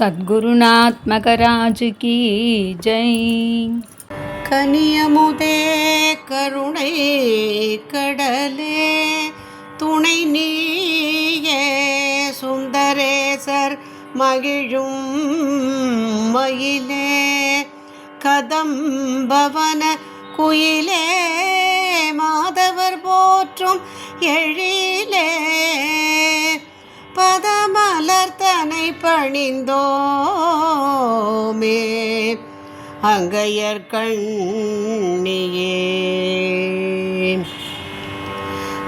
சத்குருநாத்மகராஜுகி ஜெய். கனியமுதே கருணை கடலே துணை நீயே சுந்தரேசர் மகிழும் மயிலே. கதம்பவன குயிலே மாதவர் போற்றும் எழிலே. பதமலர்த்தனை பணிந்தோமே. அங்கையர் கண்ணியே.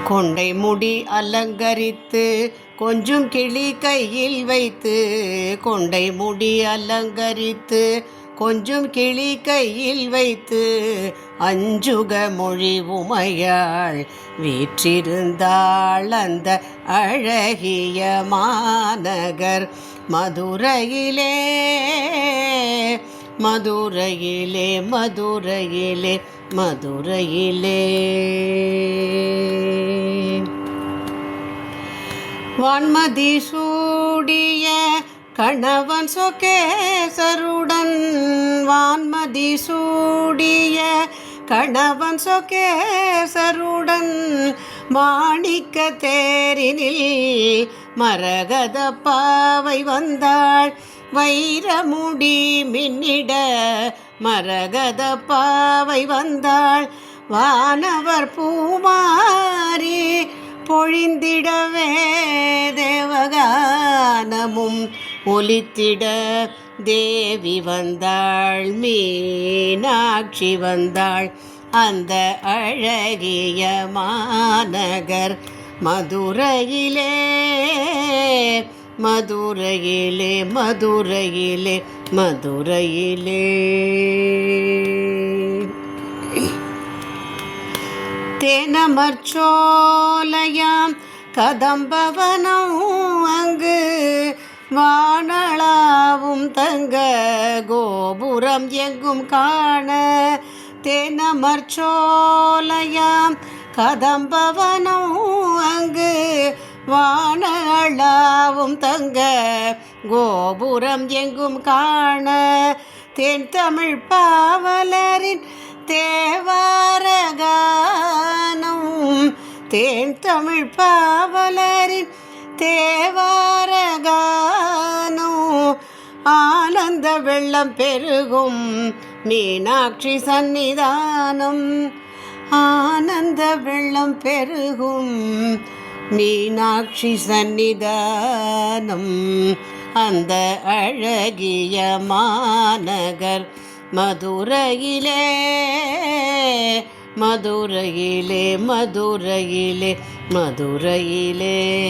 கொண்டை முடி அலங்கரித்து கொஞ்சம் கிளி கையில் வைத்து கொண்டை முடி அலங்கரித்து கொஞ்சம் கிளி கையில் வைத்து அஞ்சுக மொழி உமையாள். வீற்றிருந்தாள் அந்த அழகிய மாநகர் மதுரையிலே. மதுரையிலே மதுரையிலே மதுரையிலே. வான்மதி சூடிய கணவன் சொகேசருடன் வான்மதி சூடிய கணவன் சொகேசருடன் மாணிக்க தேரினில் மரகத பாவை வந்தாள். வைரமுடி மின்னிட மரகத பாவை வந்தாள். வானவர் பூமாரி பொழிந்திடவே தேவகானமும் ஒலித்திட தேவி வந்தாள் மீனாட்சி வந்தாள். அந்த அழகிய மாநகர் மதுரையிலே மதுரையிலே மதுரையிலே மதுரையிலே. தேனமர்ச்சோலையாம் கதம்பவனம் அங்கு வா தங்க கோபுரம் எங்கும் காண தேனமர்ச்சோலையாம் கதம்பவனும் அங்கு வானளாவும் தங்க கோபுரம் எங்கும் காண தென் தமிழ் பாவலரின் தேவாரகானம். தேன் தமிழ் பாவலரின் தேவாரகானம். ஆனந்த வெள்ளம் பெருகும் மீனாட்சி சந்நிதானம். ஆனந்த வெள்ளம் பெருகும் மீனாட்சி சந்நிதானம். அந்த அழகிய மாநகர் மதுரையிலே மதுரையிலே மதுரையிலே மதுரையிலே.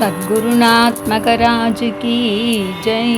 సద్గురునాత్మకరాజుకి జై.